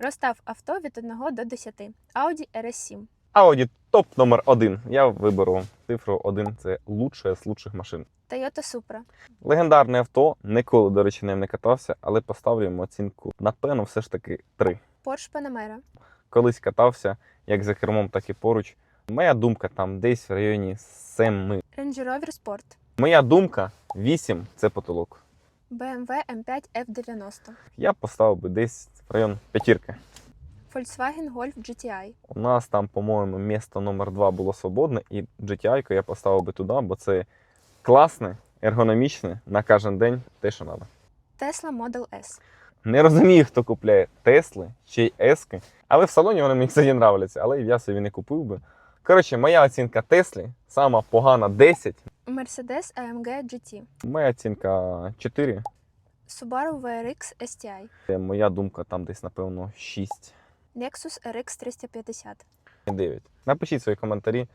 Розстав авто від 1 до 10. Audi RS7. Audi топ номер один. Я виберу цифру 1. Це лучшая з лучших машин. Toyota Supra. Легендарне авто, ніколи, до речі, ним не катався, але поставлю йому оцінку, напевно, все ж таки 3. Porsche Panamera. Колись катався як за кермом, так і поруч. Моя думка там десь в районі 7. Range Rover Sport. Моя думка 8 це потолок. BMW M5 F90. Я поставив би десь район п'ятірки. Volkswagen Golf GTI. У нас там, по-моєму, місто номер 2 було свободне, і GTI я поставив би туди, бо це класне, ергономічне на кожен день те, що треба. Tesla Model S. Не розумію, хто купляє Тесли чи й Ески, але в салоні вони мені кстати, нравляться, але я собі не купив би. Коротше, моя оцінка Теслі сама погана 10, Mercedes AMG GT. моя оцінка 4. Subaru VRX STI. Е, Моя думка там десь, напевно, 6. Lexus RX 350. 9. Напишіть свої коментарі,